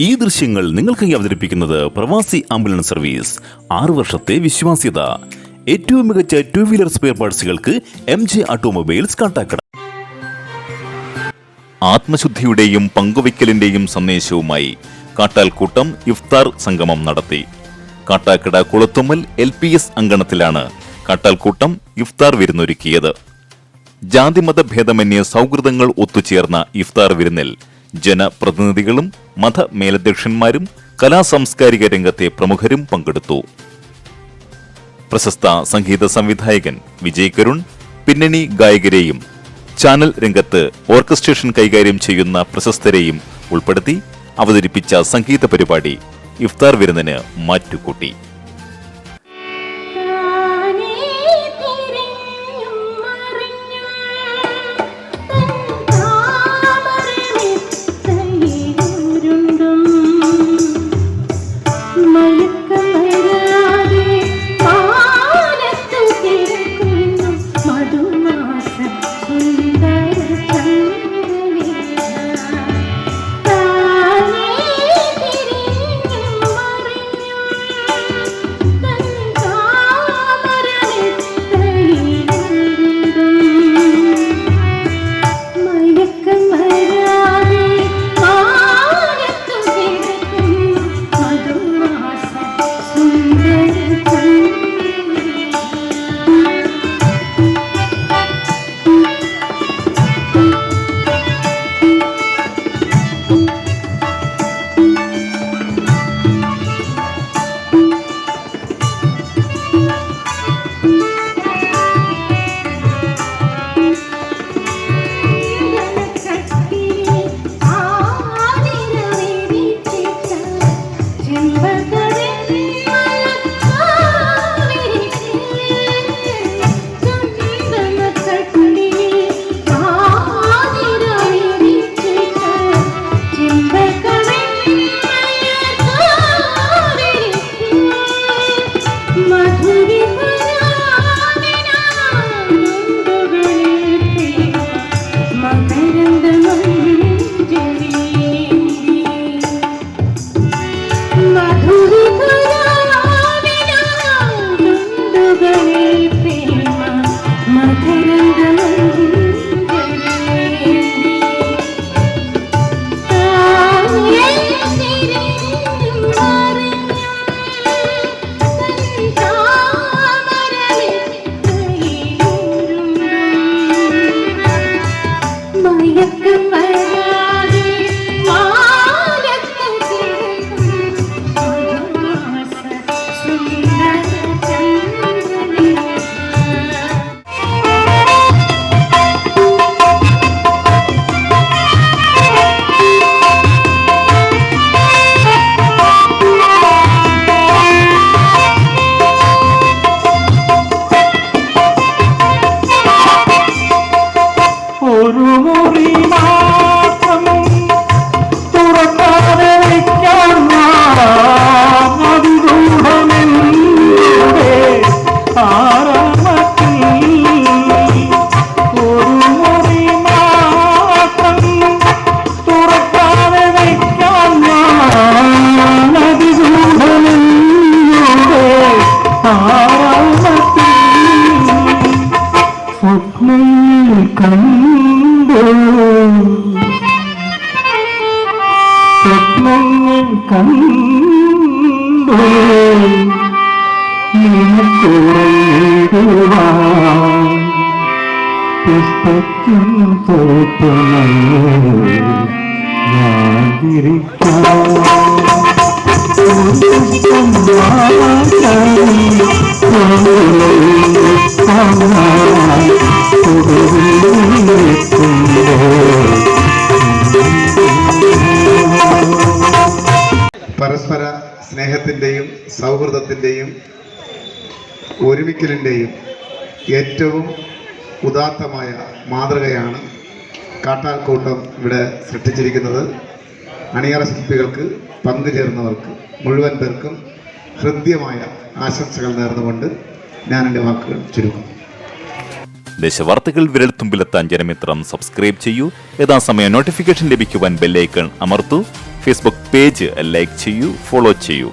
ഈ ദൃശ്യങ്ങൾ നിങ്ങൾക്കായി അവതരിപ്പിക്കുന്നത് പ്രവാസി ആംബുലൻസ് സർവീസ്. ആറു വർഷത്തെ വിശ്വാസ്യത. ഏറ്റവും മികച്ച ടു വീലർ സ്പെയർ പാർട്സുകൾക്ക് എം ജെ ഓട്ടോമൊബൈൽസ് കാട്ടാക്കട ആത്മശുദ്ധിയുടെയും പങ്കുവയ്ക്കലിന്റെയും സന്ദേശവുമായി കാട്ടാൽക്കൂട്ടം ഇഫ്താർ സംഗമം നടത്തി. Kattakada Kulathummal L P S അങ്കണത്തിലാണ് കാട്ടാൽക്കൂട്ടം ഇഫ്താർ വിരുന്നൊരുക്കിയത്. ജാതിമത ഭേദമന്യേ സൗഹൃദങ്ങൾ ഒത്തുചേർന്ന ഇഫ്താർ വിരുന്നിൽ ജനപ്രതിനിധികളും മത മേലധ്യക്ഷന്മാരും കലാസാംസ്കാരിക രംഗത്തെ പ്രമുഖരും പങ്കെടുത്തു. പ്രശസ്ത സംഗീത സംവിധായകൻ വിജയ് കരുൺ പിന്നണി ഗായകരെയും ചാനൽ രംഗത്ത് ഓർക്കസ്ട്രേഷൻ കൈകാര്യം ചെയ്യുന്ന പ്രശസ്തരെയും ഉൾപ്പെടുത്തി അവതരിപ്പിച്ച സംഗീത പരിപാടി ഇഫ്താർ വിരുന്നിന് മാറ്റുകൂട്ടി. സ്വപ്നങ്ങൾ കണ്ടു. പുസ്തകം തോട്ടുന്നു ഞാൻ പരസ്പര സ്നേഹത്തിന്റെയും സൗഹൃദത്തിന്റെയും ഒരുമിക്കലിന്റെയും ഏറ്റവും ഉദാത്തമായ മാതൃകയാണ് കാട്ടാൽക്കൂട്ടം ഇവിടെ സൃഷ്ടിച്ചിരിക്കുന്നത്. അണിയറ ശില്പികൾക്ക് പങ്കുചേർന്നവർക്ക് മുഴുവൻ പേർക്കും ഹൃദ്യമായ ആശംസകൾ നേർന്നുകൊണ്ട് ഞാൻ എന്റെ വാക്കുകൾ ചുരുക്കും. ദേശവാർത്തകൾ വിരൽത്തുമ്പിലെത്താൻ ജനമിത്രം സബ്സ്ക്രൈബ് ചെയ്യൂ. യഥാസമയം നോട്ടിഫിക്കേഷൻ ലഭിക്കുവാൻ ബെല്ലൈക്കൺ അമർത്തൂ. ഫേസ്ബുക്ക് പേജ് ലൈക്ക് ചെയ്യൂ ഫോളോ ചെയ്യൂ.